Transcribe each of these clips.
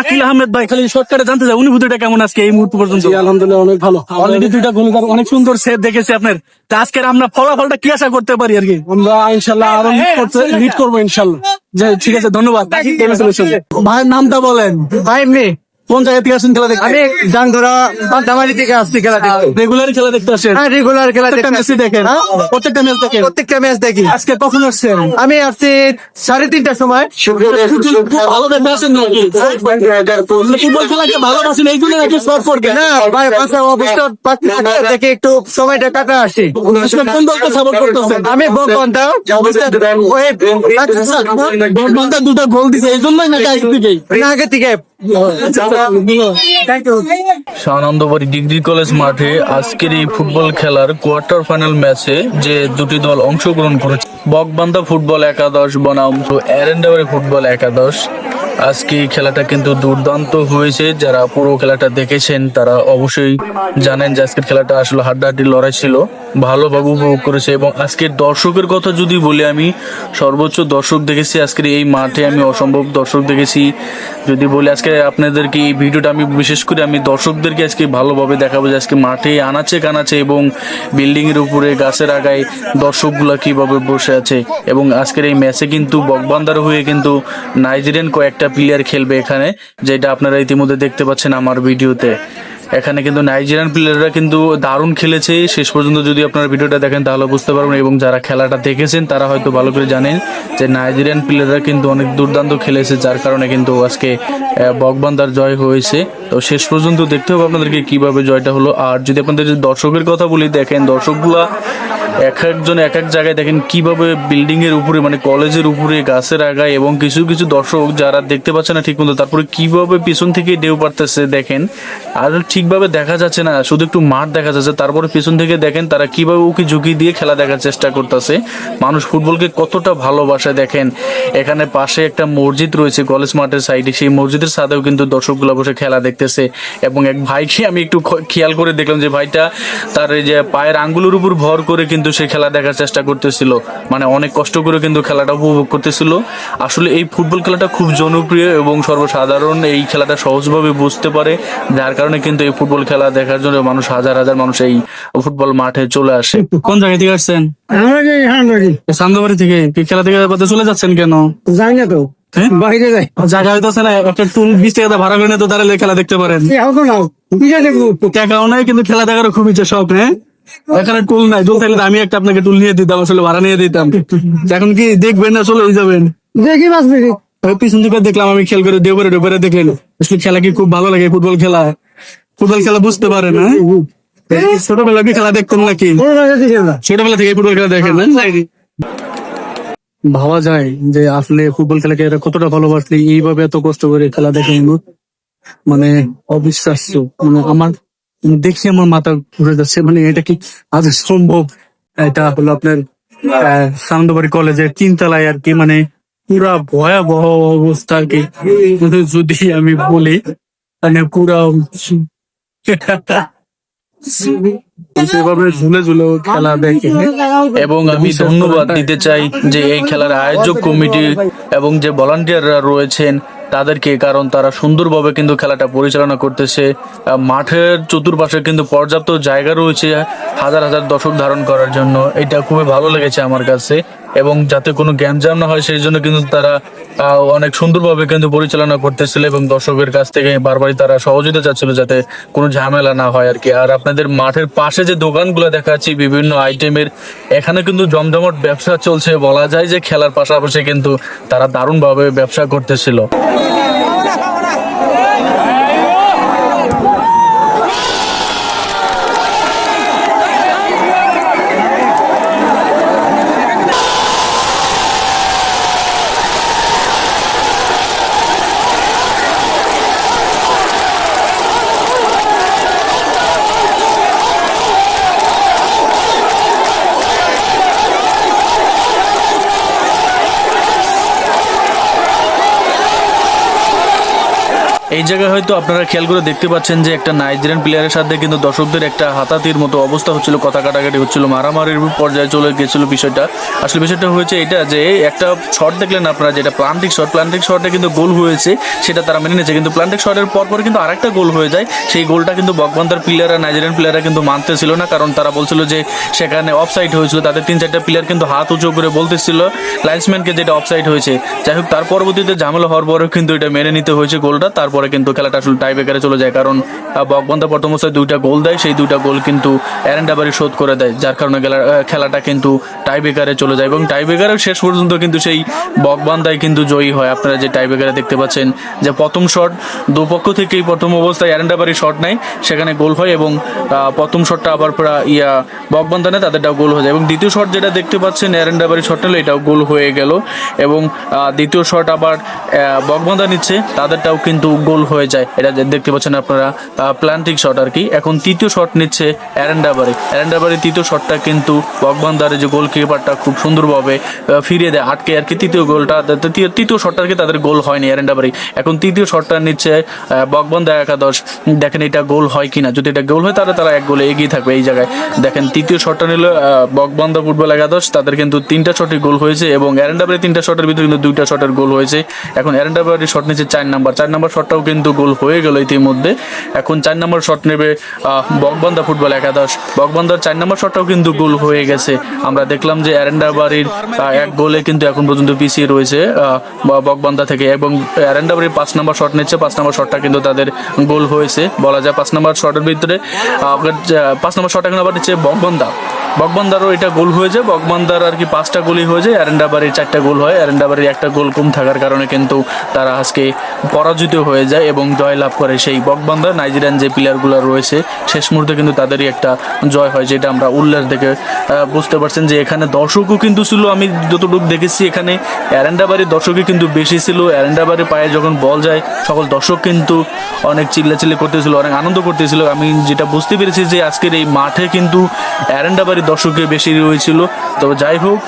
শাকিল আহমেদ ভাই খালি শর্টকাটে জানতে চাই অনুভূতিটা কেমন আজকে এই মুহূর্ত পর্যন্ত? আলহামদুলিল্লাহ অনেক ভালো। অলরেডি দুইটা গোল অনেক সুন্দর সেভ দেখেছি আপনার। তা আজকের আমরা ফলাফলটা কি আশা করতে পারি আর কি? আমরা ইনশাল্লাহ আরও লিড করতে লিড করব ইনশাল্লাহ। যে ঠিক আছে ধন্যবাদ। ভাইয়ের নামটা বলেন। ভাই এমনি কোন জায়গা থেকে আসেন খেলা দেখতে আমি ডাংধরা পান্তামারি থেকে আসছি খেলা দেখতে রেগুলার খেলা দেখতে আসেন হ্যাঁ রেগুলার খেলা প্রত্যেকটা দেখতে দেখেন হ্যাঁ? প্রত্যেকটা ম্যাচ দেখেন প্রত্যেকটা ম্যাচ দেখি আজকে কখন আসছেন আমি আসছি সাড়ে তিনটার সময় ভালো দেখতে আসেন নাকি ফুটবল খেলাকে ভালোবাসেন এই জন্য নাকি শর্ট পড়বে না ভাই বাসা অবস্থা দেখে একটু সময়টা কাটা আসি কোন দলকে সাপোর্ট করতেছেন আমি দুটো গোল দিছে এই জন্যই নাকি আগে থেকে সানন্দবাড়ি ডিগ্রি কলেজ মাঠে আজকের এই ফুটবল খেলার কোয়ার্টার ফাইনাল ম্যাচে যে দুটি দল অংশগ্রহণ করেছে, বকবান্ধা ফুটবল একাদশ, বনাম এরেন্ডাবাড়ি ফুটবল একাদশ। আজকে এই খেলাটা কিন্তু দুর্দান্ত হয়েছে। যারা পুরো খেলাটা দেখেছেন, তারা অবশ্যই জানেন যে আজকের খেলাটা আসলে হাড্ডাহাড্ডি লড়াই ছিল। ভালোভাবে উপভোগ করেছে এবং আজকের দর্শকের কথা যদি বলি আমি, সর্বোচ্চ দর্শক দেখেছি আজকের এই মাঠে। আমি অসম্ভব দর্শক দেখেছি। যদি বলি আজকে আপনাদেরকে এই ভিডিওটা আমি বিশেষ করে আমি দর্শকদেরকে আজকে ভালোভাবে দেখাবো যে আজকে মাঠে আনাচে কানাচে এবং বিল্ডিং এর উপরে গাছের আগায় দর্শকগুলা কীভাবে বসে আছে। এবং আজকের এই ম্যাচে কিন্তু বকবান্দার হয়ে কিন্তু নাইজেরিয়ান কয়েকটা প্লেয়ার খেলবে এখানে, যেটা আপনারা ইতিমধ্যে দেখতে পাচ্ছেন আমার ভিডিওতে। এখানে কিন্তু নাইজেরিয়ান প্লেয়াররা কিন্তু দারুণ খেলেছে। শেষ পর্যন্ত যদি আপনারা ভিডিওটা দেখেন, তাহলে বুঝতে পারবেন এবং যারা খেলাটা দেখেছেন, তারা হয়তো ভালো করে জানেন যে নাইজেরিয়ান প্লেয়াররা কিন্তু অনেক দুর্দান্ত খেলেছে, যার কারণে কিন্তু আজকে বকবান্দার জয় হয়েছে। তো শেষ পর্যন্ত দেখতে হবে আপনাদেরকে কীভাবে জয়টা হলো। আর যদি আপনাদের দর্শকের কথা বলি, দেখেন দর্শকগুলা এক একজন এক এক জায়গায় দেখেন কীভাবে বিল্ডিং এর উপরে মানে কলেজের উপরে, গাছের আগায় এবং কিছু কিছু দর্শক যারা দেখতে পাচ্ছে না ঠিক মতো, তারপরে কীভাবে পিছন থেকে ঢেউ পারতেছে দেখেন। আর ঠিকভাবে দেখা যাচ্ছে না, শুধু একটু মাঠ দেখা যাচ্ছে, তারপরে পিছন থেকে দেখেন তারা কীভাবে উকি ঝুঁকি দিয়ে খেলা দেখার চেষ্টা করতেছে। মানুষ ফুটবলকে কতটা ভালোবাসে দেখেন। এখানে পাশে একটা মসজিদ রয়েছে কলেজ মাঠের সাইডে, সেই মসজিদের সাথেও কিন্তু দর্শকগুলো বসে খেলা দেখতেছে। এবং এক ভাইকে আমি একটু খেয়াল করে দেখলাম যে ভাইটা তার এই যে পায়ের আঙ্গুলের উপর ভর করে কিন্তু সে খেলা দেখার চেষ্টা করতেছিল। মানে অনেক কষ্ট করে কিন্তু খেলাটা উপভোগ করতেছিল। আসলে এই ফুটবল খেলাটা খুব জনপ্রিয় এবং সর্বসাধারণ এই খেলাটা সহজভাবে বুঝতে পারে। যার কারণে কিন্তু এই ফুটবল খেলা দেখার জন্য মানুষ হাজার হাজার মানুষ এই ফুটবল মাঠে চলে আসে। কোন জায়গা থেকে আসছেন? সান্দবাড়ি থেকে। খেলা থেকে চলে যাচ্ছেন কেন? যাই না তো। হ্যাঁ? বাইরে যাই। জায়গা হইতেছে না একটা টুল বিশ টাকা ভাড়া করে নিয়ে তো দাঁড়ালে খেলা দেখতে পারেন। টাকাও নাই কিন্তু খেলা দেখারও খুব ইচ্ছে শখ হ্যাঁ? এখানে টুল নাই। টুল থাকলে আমি একটা আপনাকে টুল নিয়ে দিতাম আসলে ভাড়া নিয়ে দিতাম। এখন কি দেখবেন না চলে যাবেন? দেখি পিছন থেকে দেখলাম আমি খেল করে দেবরে ডোবরে দেখলেন। আসলে খেলা কি খুব ভালো লাগে ফুটবল খেলা। ফুটবল খেলা বুঝতে পারেন হ্যাঁ? ছোটবেলা কি খেলা দেখতেন নাকি? ছোটবেলা থেকে ফুটবল খেলা দেখেন না ভাবা যায় যে আসলে ফুটবল খেলাকে এরা কতটা ভালোবাসলে এইভাবে এত কষ্ট করে খেলা দেখে মানে অবিশ্বাস্য। মানে আমার দেখে আমার মাথা ঘুরে যাচ্ছে। মানে এটা কি আজ সম্ভব? এটা হলো আপনার আহ, সানন্দবাড়ি কলেজের তিনতলায় আর কি মানে পুরা ভয়াবহ অবস্থা আর কি। যদি আমি বলি মানে পুরা সেভাবে ঝুলে ঝুলে খেলা দেখে। এবং আমি ধন্যবাদ দিতে চাই যে এই খেলার আয়োজক কমিটি এবং যে ভলান্টিয়াররা রয়েছেন তাদেরকে, কারণ তারা সুন্দরভাবে কিন্তু খেলাটা পরিচালনা করতেছে। মাঠের চতুর্পাশে কিন্তু পর্যাপ্ত জায়গা রয়েছে হাজার হাজার দর্শক ধারণ করার জন্য। এটা খুবই ভালো লেগেছে আমার কাছে। এবং যাতে কোনো জ্ঞান জাম না হয়, সেই জন্য কিন্তু তারা অনেক সুন্দরভাবে কিন্তু পরিচালনা করতেছিল এবং দর্শকের কাছ থেকে বারবারই তারা সহযোগিতা চাচ্ছিল যাতে কোনো ঝামেলা না হয় আর কি আর আপনাদের মাঠের পাশে যে দোকানগুলো দেখাচ্ছি, বিভিন্ন আইটেমের, এখানে কিন্তু জমজমট ব্যবসা চলছে। বলা যায় যে খেলার পাশাপাশি কিন্তু তারা দারুণভাবে ব্যবসা করতেছিল। এই জায়গায় হয়তো আপনারা খেয়াল করে দেখতে পাচ্ছেন যে একটা নাইজেরিয়ান প্লেয়ারের সাথে কিন্তু দর্শকদের একটা হাতাতির মতো অবস্থা হচ্ছিল, কথা কাটাকাটি হচ্ছিল, মারামারির পর্যায়ে চলে গেছিল বিষয়টা। আসলে বিষয়টা হয়েছে এটা যে, একটা শট দেখলেন আপনারা যেটা প্লান্টিক শট প্লান্টিক শটে কিন্তু গোল হয়েছে, সেটা তারা মেনে নিয়েছে। কিন্তু প্লান্টিক শটের পর পর কিন্তু আরেকটা গোল হয়ে যায়। সেই গোলটা কিন্তু বকবান্দার প্লেয়াররা নাইজেরিয়ান প্লেয়াররা কিন্তু মানতেছিল না, কারণ তারা বলছিল যে, সেখানে অফসাইড হয়েছিল। তাদের তিন চারটা প্লেয়ার কিন্তু হাত উঁচু করে বলতেছিল লাইন্সম্যানকে যেটা অফসাইড হয়েছে। যাই হোক, তার পরবর্তীতে ঝামেলা হওয়ার পরেও কিন্তু এটা মেনে নিতে হয়েছে গোলটা। তারপরে কিন্তু খেলাটা আসলে টাই ব্রেকারে চলে যায়। কারণ আহ, প্রথম অবস্থায় দুইটা গোল দেয় সেই দুইটা গোল কিন্তু অ্যারেন্ডাবারি শোধ করে দেয় যার কারণে খেলা- খেলাটা কিন্তু টাই ব্রেকারে চলে যায় এবং টাই ব্রেকারের শেষ পর্যন্ত কিন্তু সেই বকবান্দায় কিন্তু জয়ী হয়। আপনারা যে টাই ব্রেকারে দেখতে পাচ্ছেন যে প্রথম শট দুপক্ষ থেকেই প্রথম অবস্থায় অ্যারেন্ডাবারি শট নেয় সেখানে গোল হয় এবং প্রথম শটটা আবার পুরা ইয়া বকবান্দা নেয় তাদেরটাও গোল হয়ে যায় এবং দ্বিতীয় শট যেটা দেখতে পাচ্ছেন অ্যারেন্ডাবারি শট নিলে এটাও গোল হয়ে গেল এবং দ্বিতীয় শট আবার বকবান্দা নিচ্ছে তাদেরটাও কিন্তু গোল হয়ে যায়। এটা দেখতে পাচ্ছেন আপনারা প্লান্টিক শট আর কি। এখন তৃতীয় শট নিচ্ছে অ্যারেন্ডাবারি অ্যারেন্ডাবারি তৃতীয় শটটা কিন্তু বকবান্দার যে গোলকিপারটা খুব সুন্দরভাবে ফিরিয়ে দেয়। আটকে আর কি তৃতীয় গোলটা তৃতীয় তৃতীয় শটটা আর কি তাদের গোল হয়নি অ্যারেন্ডাবারি এখন তৃতীয় শটটা নিচ্ছে বকবান্দা একাদশ দেখেন এটা গোল হয় কিনা। যদি এটা গোল হয় তাহলে তারা এক গোলে এগিয়ে থাকবে এই জায়গায়। দেখেন তৃতীয় শটটা নিল বকবান্দা ফুটবল একাদশ। তাদের কিন্তু তিনটা শটে গোল হয়েছে এবং অ্যারেন্ডাবারি তিনটা শটের ভিতরে কিন্তু দুইটা শটের গোল হয়েছে। এখন অ্যারেন্ডাবারি শট নিচ্ছে চার নাম্বার। চার নাম্বার শটটাও কিন্তু গোল হয়ে গেল ইতিমধ্যে। এখন চার নম্বর শট নেবে বকবান্দা ফুটবল একাদশ। বকবান্দার চার নাম্বার শটটাও কিন্তু গোল হয়ে গেছে। আমরা দেখলাম যে অ্যারেন্ডাবাড়ির এক গোলে কিন্তু এখন পর্যন্ত পিছিয়ে রয়েছে বকবান্দা থেকে। এবং অ্যারেন্ডাবাড়ির পাঁচ নাম্বার শট নিচ্ছে, পাঁচ নম্বর শটটা কিন্তু তাদের গোল হয়েছে। বলা যায় পাঁচ নম্বর শটের ভিতরে পাঁচ নম্বর শট এখন আবার নিচ্ছে বকবান্দা। বকবান্দারও এটা গোল হয়ে যায়। বকবান্দার আর কি পাঁচটা গোলই হয়ে যায়। অ্যারেন্ডাবাড়ির চারটা গোল হয়। অ্যারেন্ডাবাড়ির একটা গোল কম থাকার কারণে কিন্তু তারা আজকে পরাজিত হয়ে যায় এবং জয় লাভ করে সেই বকবান্দা। নাইজেরিয়ান যে প্লেয়ারগুলো রয়েছে, শেষ মুহূর্তে কিন্তু তাদেরই একটা জয় হয়, যেটা আমরা উল্লাস দেখে বুঝতে পারছেন যে এখানে দর্শকও কিন্তু ছিল। আমি যতটুকু দেখেছি এখানে অ্যারেন্ডাবাড়ির দর্শকই কিন্তু বেশি ছিল। অ্যারেন্ডাবাড়ির পায়ে যখন বল যায়, সকল দর্শক কিন্তু অনেক চিল্লাচিল্লি করতেছিল, অনেক আনন্দ করতেছিল। আমি যেটা বুঝতে পেরেছি যে আজকের এই মাঠে কিন্তু অ্যারেন্ডাবাড়ির দর্শকের বেশি রয়েছিল তবে যাই হোক,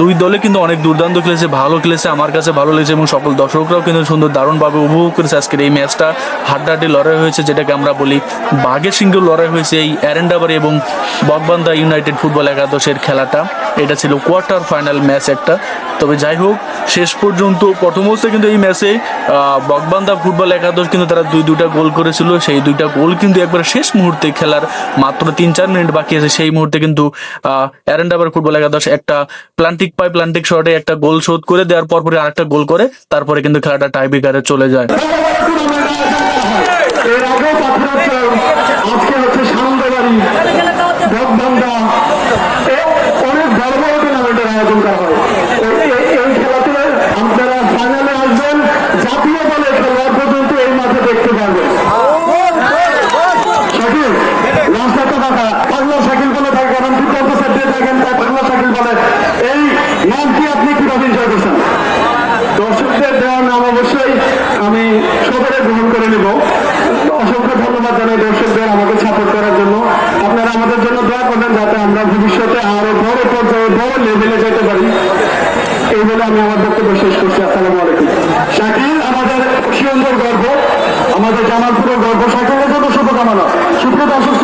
দুই দলে কিন্তু অনেক দুর্দান্ত খেলেছে, ভালো খেলেছে, আমার কাছে ভালো লেগেছে এবং সকল দর্শকরাও কিন্তু সুন্দর দারুণভাবে উপভোগ করেছে। আজকের এই ম্যাচটা হাড্ডাহাড্ডি লড়াই হয়েছে, যেটাকে আমরা বলি বাঘের সিংহ লড়াই হয়েছে এই অ্যারেন্ডাবাড়ি এবং বকবান্দা ইউনাইটেড ফুটবল একাদশের খেলাটা। এটা ছিল কোয়ার্টার ফাইনাল ম্যাচ একটা। তবে যাই হোক, শেষ পর্যন্ত প্রথম অবস্থায় কিন্তু এই ম্যাচে বকবান্দা ফুটবল একাদশ কিন্তু তারা দুই দুইটা গোল করেছিল। সেই দুইটা গোল কিন্তু একবার শেষ মুহূর্তে খেলার মাত্র তিন চার মিনিট বাকি আছে। সেই মুহূর্তে কিন্তু অ্যারেন্ডাবার ফুটবল একাদশ একটা প্লান্টিক পাই প্লান্টিক শটে একটা গোল শোধ করে দেওয়ার পর পরে আরেকটা গোল করে তারপরে কিন্তু খেলাটা টাইব্রেকারে চলে যায় এর আগেও পাথর আজকে হচ্ছে সামন্দাবাড়ি বকবান্ধা অনেক বড় বড় টুর্নামেন্টের আয়োজন করা হয় এই- এই- এই খেলাতে আপনারা ফাইনালে আসবেন জাতীয় দলের খেলোয়াড় পর্যন্ত এই মাঠে দেখতে পারবেন শাকিল রাস্তাটা ফাঁকা পাগলা শাকিল বলে থাকে কারণ দুর্দান্ত সেট দিয়ে থাকেন তাই পাগলা শাকিল বলে এই নামটি আপনি কীভাবে এনজয় করছেন দর্শকদের দেওয়ার নাম অবশ্যই আমি সবারে গ্রহণ করে নেব অসংখ্য ধন্যবাদ জানাই দর্শকদের আমাকে সাপোর্ট করার জন্য আপনারা আমাদের জন্য দোয়া করবেন যাতে আমরা ভবিষ্যতে আরও বড় পর্যায়ে বড় লেভেলে যেতে পারি। এই বলে আমি আমার বক্তব্য শেষ করছি। আসসালামু আলাইকুম। শাকিল, আমাদের সুন্দর গর্ব, আমাদের জামালপুরের গর্ব। শাকিলের জন্য শুভকামনা। সুপ্রিয় দর্শক